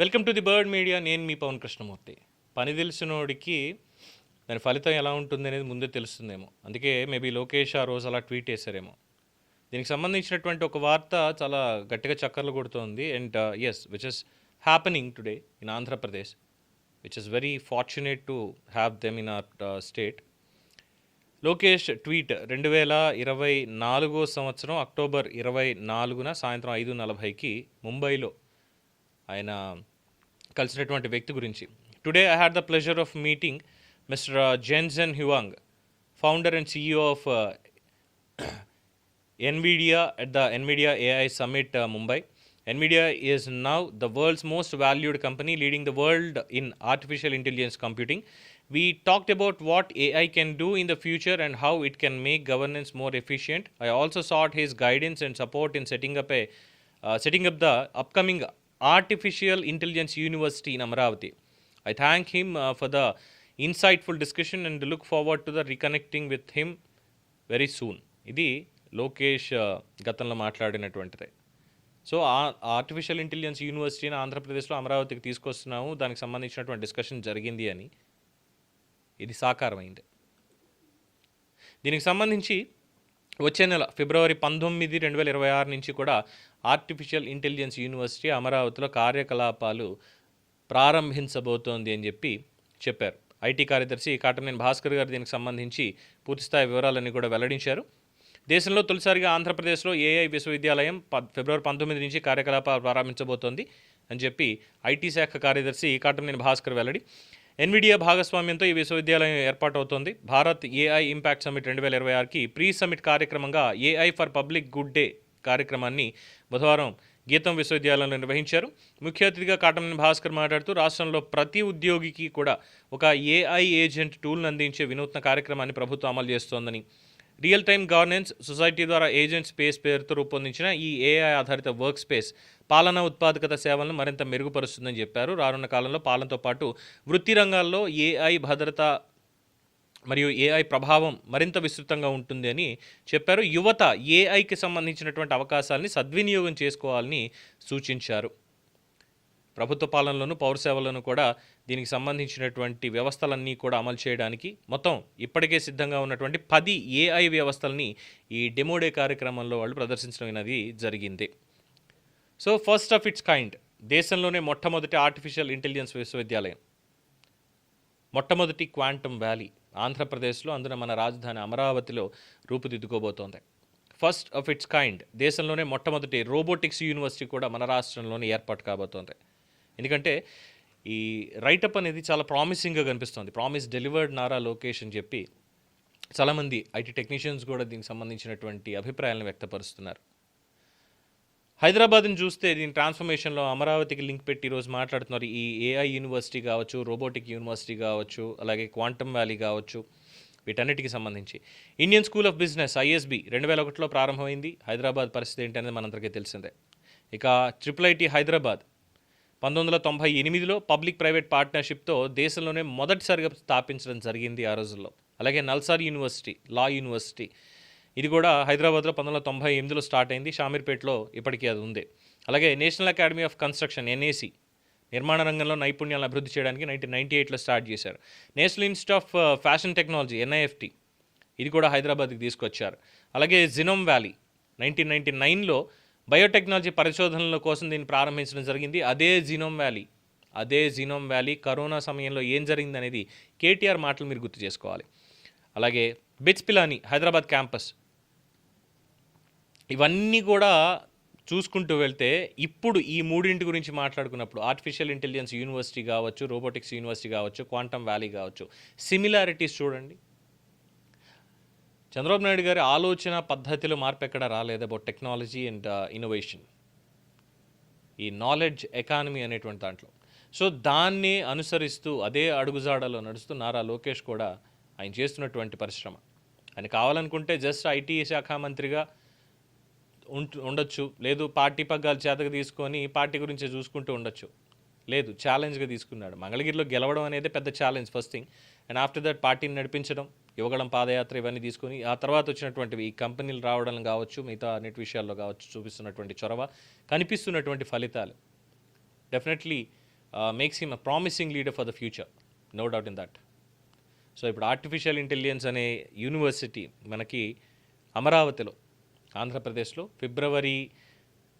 Welcome to the Bird Media. నేను మీ పవన్ కృష్ణమూర్తి. పని తెలిసినోడికి దాని ఫలితం ఎలా ఉంటుంది అనేది ముందే తెలుస్తుందేమో. అందుకే మేబీ లోకేష్ ఆ రోజు అలా ట్వీట్ చేశారేమో. దీనికి సంబంధించినటువంటి ఒక వార్త చాలా గట్టిగా చక్కర్లు కొడుతోంది. And yes which is happening today in Andhra Pradesh which is very fortunate to have them in or state Lokesh tweet రెండు వేల ఇరవై నాలుగో సంవత్సరం అక్టోబర్ ఇరవై నాలుగున సాయంత్రం ఐదు నలభైకి ముంబైలో ఆయన కలిసినటువంటి వ్యక్తి గురించి today I had the pleasure of meeting mister Jensen Huang founder and CEO of NVIDIA at the NVIDIA AI Summit uh, Mumbai. NVIDIA is now the world's most valued company, leading the world in artificial intelligence computing. We talked about what AI can do in the future and how it can make governance more efficient. I also sought his guidance and support in setting up a uh, setting up the upcoming artificial intelligence university in Amaravati. I thank him for the insightful discussion and look forward to the reconnecting with him very soon ఇది Lokesh uh, గతంలో మాట్లాడినటువంటిది. So artificial intelligence యూనివర్సిటీని ఆంధ్రప్రదేశ్లో అమరావతికి తీసుకొస్తున్నాము. దానికి సంబంధించినటువంటి discussion జరిగింది అని ఇది సాకారమైంది. దీనికి సంబంధించి వచ్చే నెల ఫిబ్రవరి పంతొమ్మిది రెండు వేల ఇరవై ఆరు నుంచి కూడా ఆర్టిఫిషియల్ ఇంటెలిజెన్స్ యూనివర్సిటీ అమరావతిలో కార్యకలాపాలు ప్రారంభించబోతోంది అని చెప్పి చెప్పారు. ఐటీ కార్యదర్శి కాటనేని భాస్కర్ గారు దీనికి సంబంధించి పూర్తిస్థాయి వివరాలన్నీ కూడా వెల్లడించారు. దేశంలో తొలిసారిగా ఆంధ్రప్రదేశ్లో ఏఐ విశ్వవిద్యాలయం ప ఫిబ్రవరి పంతొమ్మిది నుంచి కార్యకలాపాలు ప్రారంభించబోతోంది అని చెప్పి ఐటీ శాఖ కార్యదర్శి కాటనేని భాస్కర్ వెల్లడి ఎన్విడియా భాగస్వామ్యంతో ఈ విశ్వవిద్యాలయం ఏర్పాటవుతోంది. భారత్ ఏఐ ఇంపాక్ట్ సమిట్ రెండు వేల ఇరవై ఆరుకి ప్రీ సమిట్ కార్యక్రమంగా AI for public good day కార్యక్రమాన్ని బుధవారం గీతం విశ్వవిద్యాలయంలో నిర్వహించారు. ముఖ్య అతిథిగా కాటమని భాస్కర్ మాట్లాడుతూ రాష్ట్రంలో ప్రతి ఉద్యోగికి కూడా ఒక ఏఐ ఏజెంట్ టూల్ను అందించే వినూత్న కార్యక్రమాన్ని ప్రభుత్వం అమలు చేస్తోందని రియల్ టైమ్ గవర్నెన్స్ సొసైటీ ద్వారా ఏజెంట్ స్పేస్ పేరుతో రూపొందించిన ఈ ఏఐ ఆధారిత వర్క్ స్పేస్ పాలనా ఉత్పాదకత సేవలను మరింత మెరుగుపరుస్తుందని చెప్పారు. రానున్న కాలంలో పాలనతో పాటు వృత్తి రంగాల్లో ఏఐ భద్రత మరియు ఏఐ ప్రభావం మరింత విస్తృతంగా ఉంటుంది అని చెప్పారు. యువత ఏఐకి సంబంధించినటువంటి అవకాశాలని సద్వినియోగం చేసుకోవాలని సూచించారు. ప్రభుత్వ పాలనలోను పౌర సేవలను కూడా దీనికి సంబంధించినటువంటి వ్యవస్థలన్నీ కూడా అమలు చేయడానికి మొత్తం ఇప్పటికే సిద్ధంగా ఉన్నటువంటి పది ఏఐ వ్యవస్థల్ని ఈ డెమోడే కార్యక్రమంలో వాళ్ళు ప్రదర్శించడం అనేది జరిగింది. So first of its kind దేశంలోనే మొట్టమొదటి ఆర్టిఫిషియల్ ఇంటెలిజెన్స్ విశ్వవిద్యాలయం. మొట్టమొదటి క్వాంటమ్ వ్యాలీ ఆంధ్రప్రదేశ్లో అందున మన రాజధాని అమరావతిలో రూపుదిద్దుకోబోతోంది. ఫస్ట్ ఆఫ్ ఇట్స్ కైండ్ దేశంలోనే మొట్టమొదటి రోబోటిక్స్ యూనివర్సిటీ కూడా మన రాష్ట్రంలోనే ఏర్పాటు కాబోతోంది. ఎందుకంటే ఈ రైటప్ అనేది చాలా ప్రామిసింగ్గా కనిపిస్తుంది. ప్రామిస్ డెలివర్డ్ నారా లోకేష్ అని చెప్పి చాలామంది ఐటీ టెక్నీషియన్స్ కూడా దీనికి సంబంధించినటువంటి అభిప్రాయాలను వ్యక్తపరుస్తున్నారు. హైదరాబాద్ని చూస్తే దీని ట్రాన్స్ఫర్మేషన్లో అమరావతికి లింక్ పెట్టి ఈరోజు మాట్లాడుతున్నారు. ఈ ఏఐ యూనివర్సిటీ కావచ్చు రోబోటిక్ యూనివర్సిటీ కావచ్చు అలాగే క్వాంటమ్ వ్యాలీ కావచ్చు వీటన్నిటికి సంబంధించి. Indian School of Business ISB రెండు వేల ఒకటిలో ప్రారంభమైంది. హైదరాబాద్ పరిస్థితి ఏంటి అనేది మనందరికీ తెలిసిందే. ఇక ట్రిపుల్ ఐటీ హైదరాబాద్ పంతొమ్మిది వందల తొంభై ఎనిమిదిలో పబ్లిక్ ప్రైవేట్ పార్ట్నర్షిప్తో దేశంలోనే మొదటిసారిగా స్థాపించడం జరిగింది ఆ రోజుల్లో. అలాగే నల్సార్ యూనివర్సిటీ లా యూనివర్సిటీ. ఇది కూడా హైదరాబాద్లో పంతొమ్మిది వందల తొంభై ఎనిమిదిలో స్టార్ట్ అయింది. షామీర్పేటలో ఇప్పటికీ అది ఉంది. అలాగే National Academy of Construction NAC నిర్మాణ రంగంలో నైపుణ్యాలను అభివృద్ధి చేయడానికి నైన్టీన్ నైన్టీ ఎయిట్లో స్టార్ట్ చేశారు. National Institute of Fashion Technology NIFT. ఇది కూడా హైదరాబాద్కి తీసుకొచ్చారు. అలాగే జినోమ్ వ్యాలీ నైన్టీన్ నైన్టీ నైన్లో బయోటెక్నాలజీ పరిశోధనల కోసం దీన్ని ప్రారంభించడం జరిగింది. అదే జీనోమ్ వ్యాలీ అదే జీనోమ్ వ్యాలీ కరోనా సమయంలో ఏం జరిగింది అనేది కేటీఆర్ మాటలు మీరు గుర్తు చేసుకోవాలి. అలాగే బిట్స్ పిలాని హైదరాబాద్ క్యాంపస్. ఇవన్నీ కూడా చూసుకుంటూ వెళ్తే ఇప్పుడు ఈ మూడింటి గురించి మాట్లాడుకున్నప్పుడు ఆర్టిఫిషియల్ ఇంటెలిజెన్స్ యూనివర్సిటీ కావచ్చు రోబోటిక్స్ యూనివర్సిటీ కావచ్చు క్వాంటమ్ వ్యాలీ కావచ్చు సిమిలారిటీస్ చూడండి. చంద్రబాబు నాయుడు గారి ఆలోచన పద్ధతిలో మార్పు ఎక్కడ రాలేదు అబౌట్ టెక్నాలజీ అండ్ ఇన్నోవేషన్ ఈ నాలెడ్జ్ ఎకానమీ అనేటువంటి దాంట్లో. సో దాన్ని అనుసరిస్తూ అదే అడుగుజాడలో నడుస్తూ నారా లోకేష్ కూడా ఆయన చేస్తున్నటువంటి పరిశ్రమ. ఆయన కావాలనుకుంటే జస్ట్ ఐటీ శాఖ మంత్రిగా ఉంట- ఉండొచ్చు. లేదు పార్టీ పగ్గాలు చేతకు తీసుకొని పార్టీ గురించి చూసుకుంటూ ఉండొచ్చు. లేదు ఛాలెంజ్గా తీసుకున్నాడు. మంగళగిరిలో గెలవడం అనేది పెద్ద challenge first thing and after that పార్టీని నడిపించడం. యువగళం పాదయాత్ర ఇవన్నీ తీసుకొని ఆ తర్వాత వచ్చినటువంటివి ఈ కంపెనీలు రావడం కావచ్చు మిగతా అన్నిటి విషయాల్లో కావచ్చు చూపిస్తున్నటువంటి చొరవ కనిపిస్తున్నటువంటి ఫలితాలు. Definitely makes him a promising leader for the future no doubt in that so ఇప్పుడు ఆర్టిఫిషియల్ ఇంటెలిజెన్స్ అనే యూనివర్సిటీ మనకి అమరావతిలో ఆంధ్రప్రదేశ్లో ఫిబ్రవరి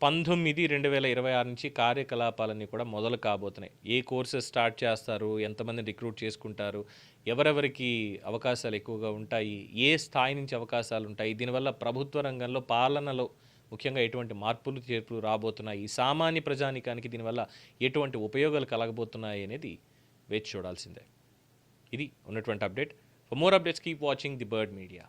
పంతొమ్మిది రెండు వేల ఇరవై ఆరు నుంచి కార్యకలాపాలన్నీ కూడా మొదలు కాబోతున్నాయి. ఏ కోర్సెస్ స్టార్ట్ చేస్తారు? ఎంతమంది రిక్రూట్ చేసుకుంటారు? ఎవరెవరికి అవకాశాలు ఎక్కువగా ఉంటాయి? ఏ స్థాయి నుంచి అవకాశాలు ఉంటాయి? దీనివల్ల ప్రభుత్వ రంగంలో పాలనలో ముఖ్యంగా ఎటువంటి మార్పులు చేర్పులు రాబోతున్నాయి? సామాన్య ప్రజానికానికి దీనివల్ల ఎటువంటి ఉపయోగాలు కలగబోతున్నాయి అనేది వేచి చూడాల్సిందే. ఇది ఉన్నటువంటి update. For more updates keep watching the Bird Media